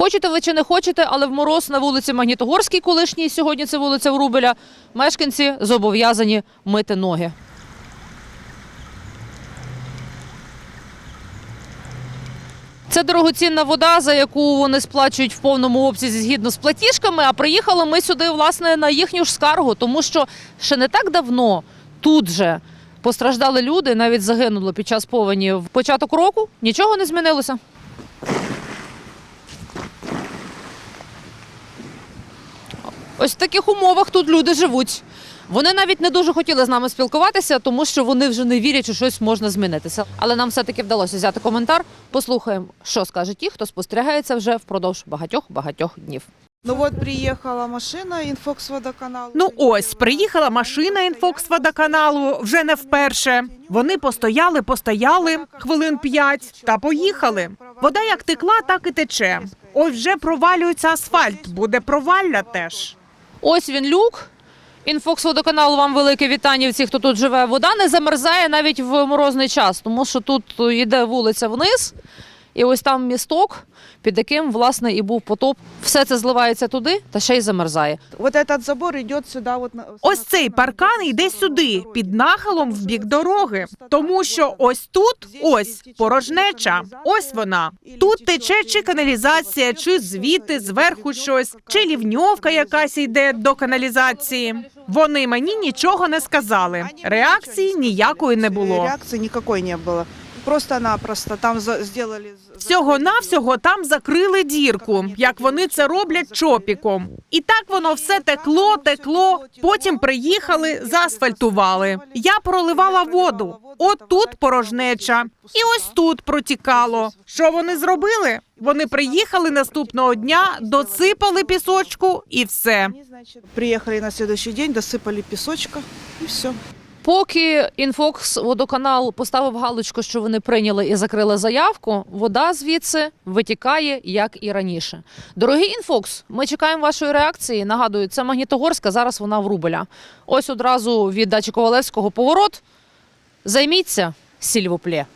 Хочете ви чи не хочете, але в мороз на вулиці Магнітогорській, колишній сьогодні це вулиця Врубеля, мешканці зобов'язані мити ноги. Це дорогоцінна вода, за яку вони сплачують в повному обсязі згідно з платіжками. А приїхали ми сюди власне на їхню ж скаргу, тому що ще не так давно тут же постраждали люди, навіть загинули під час повені в початок року. Нічого не змінилося. Ось в таких умовах тут люди живуть. Вони навіть не дуже хотіли з нами спілкуватися, тому що вони вже не вірять, що щось можна змінитися. Але нам все-таки вдалося взяти коментар. Послухаємо, що скажуть ті, хто спостерігається вже впродовж багатьох багатьох днів. Ну вот приехала машина Инфокс водоканал. Ну ось приїхала машина інфокс водоканалу вже не вперше. Вони постояли, постояли хвилин п'ять та поїхали. Вода як текла, так і тече. Ось вже провалюється асфальт, буде провалля теж. Ось він люк. Інфокс водоканалу вам велике вітання всіх, хто тут живе. Вода не замерзає навіть в морозний час, тому що тут йде вулиця вниз, і ось там місток, під яким власне і був потоп. Все це зливається туди та ще й замерзає. Вот этот забор идет сюда. Вот на- Ось цей паркан йде сюди, під нахилом в бік дороги. Тому що ось тут ось порожнеча. Ось вона. Тут тече чи каналізація, чи звідти зверху щось, чи лівньовка якась йде до каналізації. Вони мені нічого не сказали. Реакції ніякої не було. Реакции никакой не было. Просто-напросто там сделали... Всього навсього там закрили дірку, як вони це роблять чопіком. І так воно все текло, текло. Потім приїхали, заасфальтували. Я проливала воду. От тут порожнеча, і ось тут протікало. Що вони зробили? Вони приїхали наступного дня, досипали пісочку і все. Значит, на следующий день, досыпали песочка и все. Поки Інфокс водоканал поставив галочку, що вони прийняли і закрили заявку, вода звідси витікає як і раніше. Дорогий Інфокс, ми чекаємо вашої реакції. Нагадую, це Магнітогорська, зараз вона в Рубеля. Ось одразу від дачі Ковалевського поворот. Займіться сільвоплє.